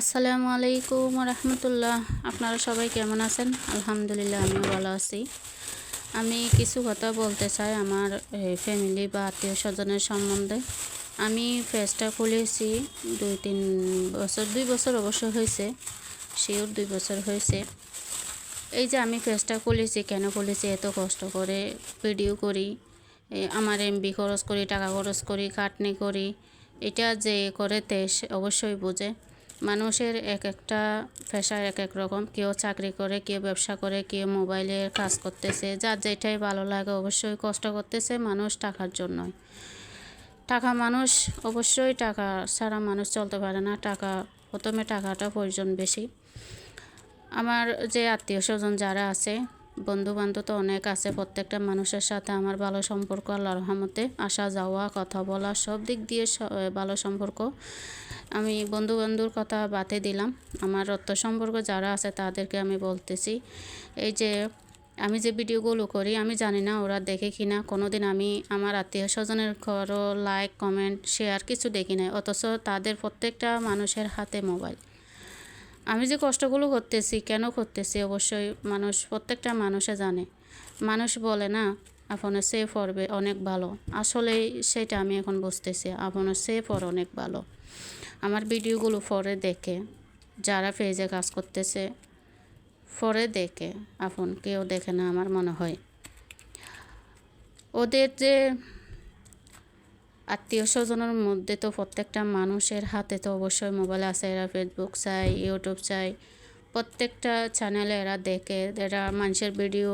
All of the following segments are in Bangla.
আসসালামু আলাইকুম রহমতুল্লাহ আপনারা সবাই কেমন আছেন? আলহামদুলিল্লাহ, আমিও ভালো আছি। আমি কিছু কথা বলতে চাই আমার ফ্যামিলি বা আত্মীয় স্বজনের সম্বন্ধে। আমি ফেসটা খুলেছি দুই, তিন বছর, দুই বছর অবশ্য হয়েছে শিওর দুই বছর হয়েছে। এই যে আমি ফেসটা খুলেছি, কেন খুলেছি, এত কষ্ট করে ভিডিও করি আমার এমবি খরচ করি, টাকা খরচ করি, খাটনি করি, এটা যে করে তে অবশ্যই বোঝে। মানুষের এক একটা পেশা এক এক রকম। কেউ চাকরি করে, কেউ ব্যবসা করে, কেউ মোবাইলের কাজ করতেছে। যার যেটাই ভালো লাগে অবশ্যই কষ্ট করতেছে মানুষ টাকার জন্যই। টাকা মানুষ, অবশ্যই টাকা ছাড়া মানুষ চলতে পারে না। টাকা, প্রথমে টাকাটা প্রয়োজন বেশি। আমার যে আত্মীয় স্বজন যারা আছে বন্ধু বান্ধব তো অনেক আছে। প্রত্যেকটা মানুষের সাথে আমার ভালো সম্পর্ক আল্লাহ রহমতে আসা যাওয়া কথা বলা, সব দিক দিয়ে ভালো সম্পর্ক। আমি বন্ধু বন্ধুর কথা বাতে দিলাম। আমার রক্ত সম্পর্ক যারা আছে তাদেরকে আমি বলতেছি। এই যে আমি যে ভিডিওগুলো করি, আমি জানি না ওরা দেখে কি না কোনো। দিন আমি আমার আত্মীয় স্বজনের ঘরও লাইক কমেন্ট শেয়ার কিছু দেখি নাই। অথচ তাদের প্রত্যেকটা মানুষের হাতে মোবাইল আমি যে কষ্টগুলো করতেছি, কেন করতেছি অবশ্যই মানুষ, প্রত্যেকটা মানুষে জানে। মানুষ বলে না, আপনার সেফ করবে অনেক ভালো। আসলে সেটা আমি এখন বুঝতেছি, আপনার সেফ ওর অনেক ভালো। আমার ভিডিওগুলো পরে দেখে, যারা পেজে কাজ করতেছে, পরে দেখে। আপন কেউ দেখে না আমার মনে হয়। ওদের যে আত্মীয় স্বজনের মধ্যে তো প্রত্যেকটা মানুষের হাতে তো অবশ্যই মোবাইল আছে। এরা ফেসবুক চাই ইউটিউব চাই প্রত্যেকটা চ্যানেলে এরা দেখে, এরা মানুষের ভিডিও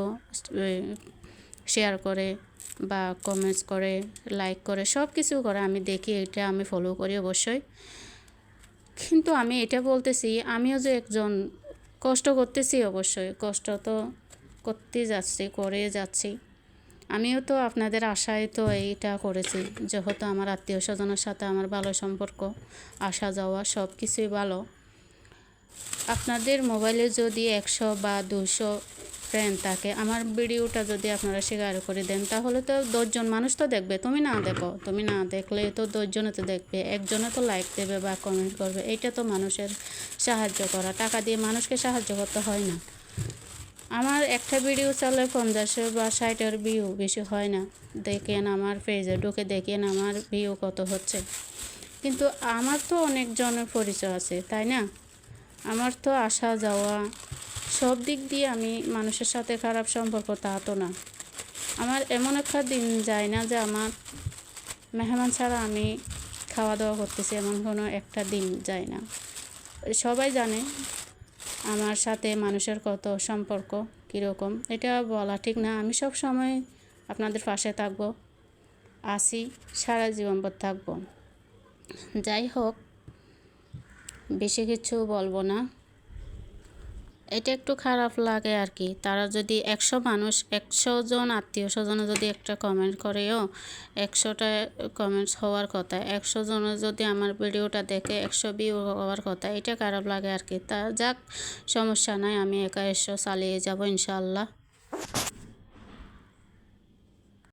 শেয়ার করে বা কমেন্টস করে লাইক করে সব কিছু করে। আমি দেখি, এটা আমি ফলো করি অবশ্যই। কিন্তু আমি এটা বলতেছি, আমিও যে একজন কষ্ট করতেছি অবশ্যই, কষ্ট তো করতে যাচ্ছি, করে যাচ্ছি। আমিও তো আপনাদের আশায় তো এইটা করেছি, যেহেতু আমার আত্মীয় স্বজনের সাথে আমার ভালো সম্পর্ক, আসা যাওয়া সব কিছুই ভালো। আপনাদের মোবাইলে যদি একশো বা দুশো ফ্রেন্ড থাকে আমার ভিডিওটা যদি আপনারা শেয়ার করে দেন, তাহলে তো দশজন মানুষ তো দেখবে। তুমি না দেখো, তুমি না দেখলে তো দশজনে তো দেখবে। একজনে তো লাইক দেবে বা কমেন্ট করবে। এটা তো মানুষের সাহায্য করা। টাকা দিয়ে মানুষকে সাহায্য করতে হয় না। আমার একটা ভিডিও চলে পঞ্চাশের বা ষাটের ভিউ বেশি হয় না। দেখেন আমার পেজে ঢুকে দেখেন আমার ভিউ কত হচ্ছে। কিন্তু আমার তো অনেকজনের পরিচয় আছে, তাই না? আমার তো আসা যাওয়া সব দিক দিয়ে আমি মানুষের সাথে খারাপ সম্পর্ক, তা তো না। আমার এমন একটা দিন যায় না যে আমার মেহমান ছাড়া আমি খাওয়া দাওয়া করতেছি, এমন কোনো একটা দিন যায় না। সবাই জানে আমার সাথে মানুষের কত সম্পর্ক, কীরকম। এটা বলা ঠিক না। আমি সব সময় আপনাদের পাশে থাকব, আসি, সারা জীবনভর থাকব। যাই হোক, বেশি কিছু বলব না। এটা একটু খারাপ লাগে আর কি। তারা যদি একশো মানুষ, একশো জন আত্মীয় স্বজনে যদি একটা কমেন্ট করেও একশোটা কমেন্টস হওয়ার কথা, একশো জনে যদি আমার ভিডিওটা দেখে একশো ভিউ হওয়ার কথা, এটা খারাপ লাগে আর কি। তা যাক, সমস্যা নাই, আমি একা একশো চালিয়ে যাব ইনশাল্লাহ